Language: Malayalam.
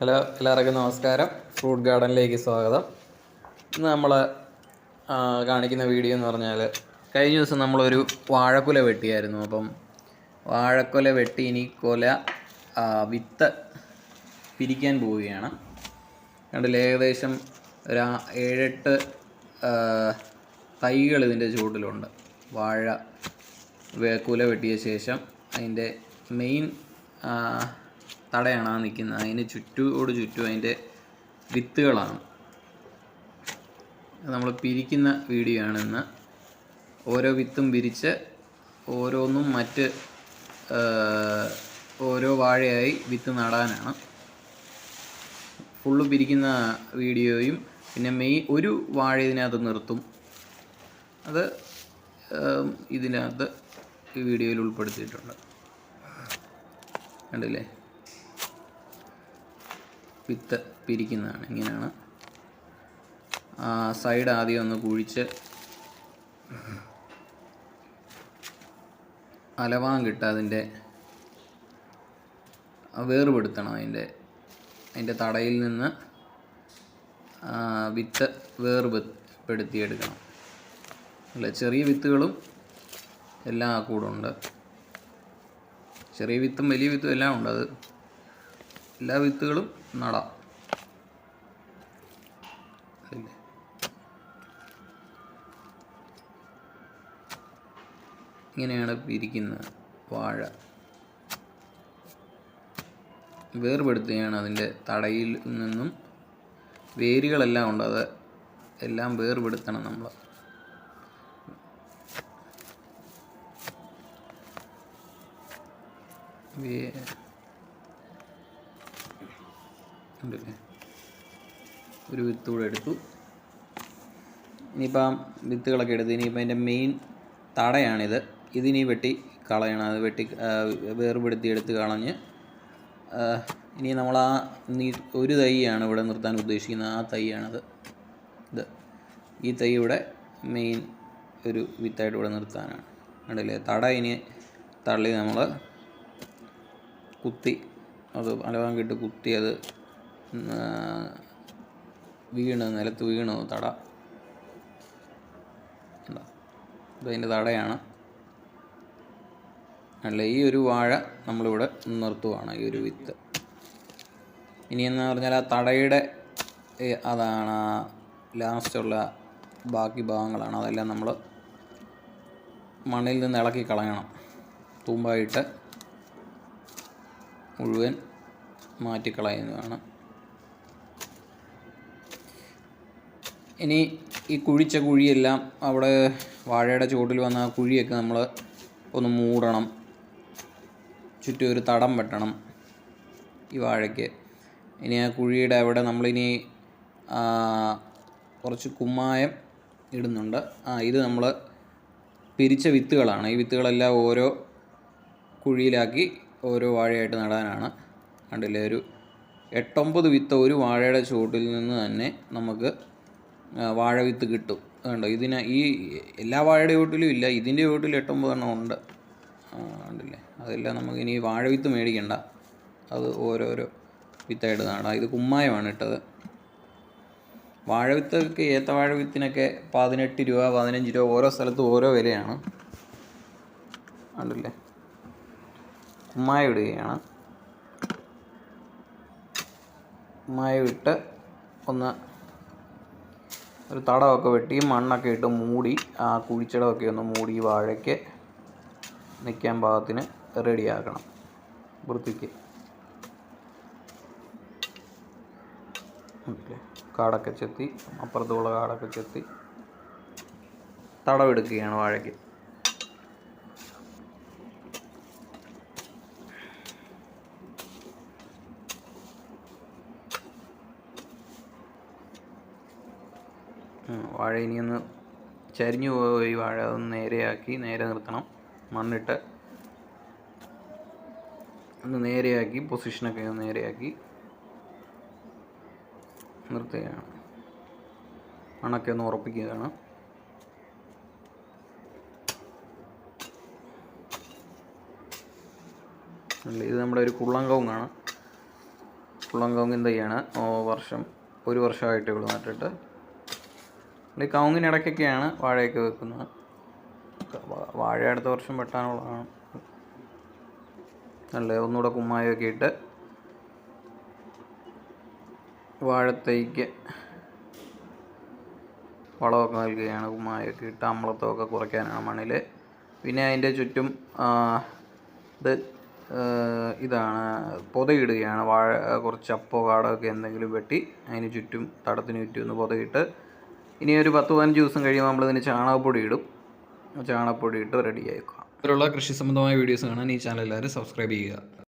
ഹലോ എല്ലാവർക്കും നമസ്കാരം. ഫ്രൂട്ട് ഗാർഡനിലേക്ക് സ്വാഗതം. ഇന്ന് നമ്മൾ കാണിക്കുന്ന വീഡിയോ എന്ന് പറഞ്ഞാൽ കഴിഞ്ഞ ദിവസം നമ്മളൊരു വാഴക്കുല വെട്ടിയായിരുന്നു. അപ്പം വാഴക്കുല വെട്ടി ഇനി കൊല വിത്ത് പിരിക്കാൻ പോവുകയാണ്. കണ്ടില്ല ഏകദേശം ഒരു ഏഴെട്ട് തൈകൾ ഇതിന്റെ ചൂട്ടിലുണ്ട് വാഴ കുല വെട്ടിയ ശേഷം അതിന്റെ മെയിൻ തടയാണ് ആ നിൽക്കുന്നത്. അതിന് ചുറ്റോട് ചുറ്റും അതിന്റെ വിത്തുകളാണ്. നമ്മൾ പിരിക്കുന്ന വീഡിയോ ആണ് ഇന്ന്. ഓരോ വിത്തും പിരിച്ച് ഓരോന്നും മറ്റ് ഓരോ വാഴയായി വിത്ത് നടാനാണ്. ഫുള്ള് പിരിക്കുന്ന വീഡിയോയും പിന്നെ മെയ് ഒരു വാഴ ഇതിനകത്ത് നിർത്തും. അത് ഇതിനകത്ത് ഈ വീഡിയോയിൽ ഉൾപ്പെടുത്തിയിട്ടുണ്ട്. കണ്ടില്ലേ? വിത്ത് പിരിക്കുന്നതാണ്. ഇങ്ങനെയാണ്. സൈഡ് ആദ്യം ഒന്ന് കുഴിച്ച് അലവാൻ കിട്ടുക അതിന്റെ വേർപെടുത്തണം അതിന്റെ അതിന്റെ തടയിൽ നിന്ന് വിത്ത് വേർപെടുത്തിയെടുക്കണം. അല്ല? ചെറിയ വിത്തുകളും എല്ലാം ആ ഉണ്ട്. ചെറിയ വിത്തും വലിയ വിത്തും എല്ലാം ഉണ്ട്. അത് എല്ലാ വിത്തുകളും നടാം? ഇങ്ങനെയാണ് പിരിക്കുന്നത് വാഴ. വേർപെടുത്തുകയാണ് അതിന്റെ തടയിൽ നിന്നും. വേരുകളെല്ലാം ഉണ്ട് അത് എല്ലാം വേർപെടുത്തണം നമ്മൾ വേ ഉണ്ടല്ലേ ഒരു വിത്ത് കൂടെ എടുത്തു. ഇനിയിപ്പം വിത്തുകളൊക്കെ എടുത്ത് ഇനിയിപ്പം അതിന്റെ മെയിൻ തടയാണിത്. ഇതിനി വെട്ടി കളയണം. അത് വെട്ടി വേർപെടുത്തി എടുത്ത് കളഞ്ഞ് ഇനി നമ്മൾ ആ നീ ഒരു തൈയാണ് ഇവിടെ നിർത്താൻ ഉദ്ദേശിക്കുന്നത്. ആ തൈയാണത്. ഇത്. ഈ തൈ ഇവിടെ മെയിൻ ഒരു വിത്തായിട്ട് ഇവിടെ നിർത്താനാണ്. കണ്ടില്ലേ? തട ഇനി തള്ളി നമ്മൾ കുത്തി അത് അലവാൻ കുത്തി അത് വീണ് നിലത്ത് വീണു തട? ഇതതിന്റെ തടയാണ്. അല്ല ഈ ഒരു വാഴ നമ്മളിവിടെ നിർത്തുവാണ് ഈ ഒരു വിത്ത്. ഇനി എന്ന് പറഞ്ഞാൽ ആ തടയുടെ അതാണ് ലാസ്റ്റുള്ള ബാക്കി ഭാഗങ്ങളാണ്. അതെല്ലാം നമ്മൾ മണ്ണിൽ നിന്ന് ഇളക്കി കളയണം. തൂമ്പായിട്ട് മുഴുവൻ മാറ്റിക്കളയുന്നതാണ്. ഇനി ഈ കുഴിച്ച കുഴിയെല്ലാം അവിടെ വാഴയുടെ ചുവട്ടിൽ വന്ന ആ കുഴിയൊക്കെ നമ്മൾ ഒന്ന് മൂടണം. ചുറ്റും ഒരു തടം വെട്ടണം ഈ വാഴയ്ക്ക്. ഇനി ആ കുഴിയുടെ അവിടെ നമ്മളിനി കുറച്ച് കുമ്മായം ഇടുന്നുണ്ട്. ആ ഇത് നമ്മൾ പിരിച്ച വിത്തുകളാണ്. ഈ വിത്തുകളെല്ലാം ഓരോ കുഴിയിലാക്കി ഓരോ വാഴയായിട്ട് നടാനാണ്. കണ്ടില്ലേ? ഒരു എട്ടൊമ്പത് വിത്ത് ഒരു വാഴയുടെ ചുവട്ടിൽ നിന്ന് തന്നെ നമുക്ക് ആ, വാഴ വിത്ത് കിട്ടും. കണ്ടോ ഇതിന് ഈ എല്ലാ വാഴയുടെ വീട്ടിലും ഇല്ല. ഇതിന്റെ വീട്ടിൽ എട്ടൊമ്പത് എണ്ണം ഉണ്ട് ഉണ്ടല്ലേ അതെല്ലാം നമുക്ക് ഇനി വാഴവിത്ത് മേടിക്കണ്ട. അത് ഓരോരോ വിത്തായിട്ട് നടാം ഇത് കുമ്മായമാണ് ഇട്ടത്. വാഴ വിത്തൊക്കെ ഏത്ത വാഴ വിത്തിനൊക്കെ പതിനെട്ട് രൂപ പതിനഞ്ച് രൂപ ഓരോ സ്ഥലത്തും ഓരോ വിലയാണ്. ഉണ്ടല്ലേ കുമ്മായ ഇടുകയാണ്. കുമ്മായ ഇട്ട് ഒന്ന് ഒരു തടമൊക്കെ വെട്ടി മണ്ണൊക്കെ ഇട്ട് മൂടി ആ കുഴിച്ചടമൊക്കെ ഒന്ന് മൂടി വാഴയ്ക്ക് നിൽക്കാൻ പാകത്തിന് റെഡിയാക്കണം. വൃത്തിക്ക്. കാടൊക്കെ ചെത്തി അപ്പുറത്തുള്ള കാടൊക്കെ ചെത്തി തടവെടുക്കുകയാണ് വാഴയ്ക്ക്. വാഴ ഇനിയൊന്ന് ചരിഞ്ഞു പോയി വാഴ ഒന്ന് നേരെയാക്കി നേരെ നിർത്തണം. മണ്ണിട്ട് ഒന്ന് നേരെയാക്കി പൊസിഷനൊക്കെ ഒന്ന് നേരെയാക്കി നിർത്തുകയാണ്. മണ്ണൊക്കെ ഒന്ന് ഉറപ്പിക്കുകയാണ്. ഇത് നമ്മുടെ ഒരു കുള്ളങ്കവുങ്ങാണ് കുള്ളം കവുങ്ങിൻ തൈയാണ് വർഷം ഒരു വർഷമായിട്ട് ഉള്ളൂ നട്ടിട്ട്. ഈ കവുങ്ങിനിടയ്ക്കൊക്കെയാണ് വാഴയൊക്കെ വെക്കുന്നത്. വാഴ അടുത്ത വർഷം വെട്ടാനുള്ളതാണ്. നല്ല ഒന്നുകൂടെ കുമ്മായൊക്കെ ഇട്ട് വാഴത്തൈക്ക് വളമൊക്കെ നൽകുകയാണ്. കുമ്മായൊക്കെ ഇട്ട് അമ്ലത്വമൊക്കെ കുറയ്ക്കാനാണ് മണ്ണിൽ പിന്നെ അതിന്റെ ചുറ്റും ഇത് ഇതാണ് പൊതയിടുകയാണ്. വാഴ കുറച്ച് അപ്പോ കാടൊക്കെ എന്തെങ്കിലും വെട്ടി അതിന് ചുറ്റും തടത്തിന് ചുറ്റും ഒന്ന് പൊതയിട്ട് ഇനി ഒരു പത്ത് പതിനഞ്ച് ദിവസം കഴിയുമ്പോൾ നമ്മളിതിന് ചാണകപ്പൊടി ഇടും. ചാണകപ്പൊടി ഇട്ട് റെഡി റെഡിയാക്കുക ഇത്തരമുള്ള കൃഷി സംബന്ധമായ വീഡിയോസ് കാണാൻ ഈ ചാനൽ എല്ലാവരും സബ്സ്ക്രൈബ് ചെയ്യുക.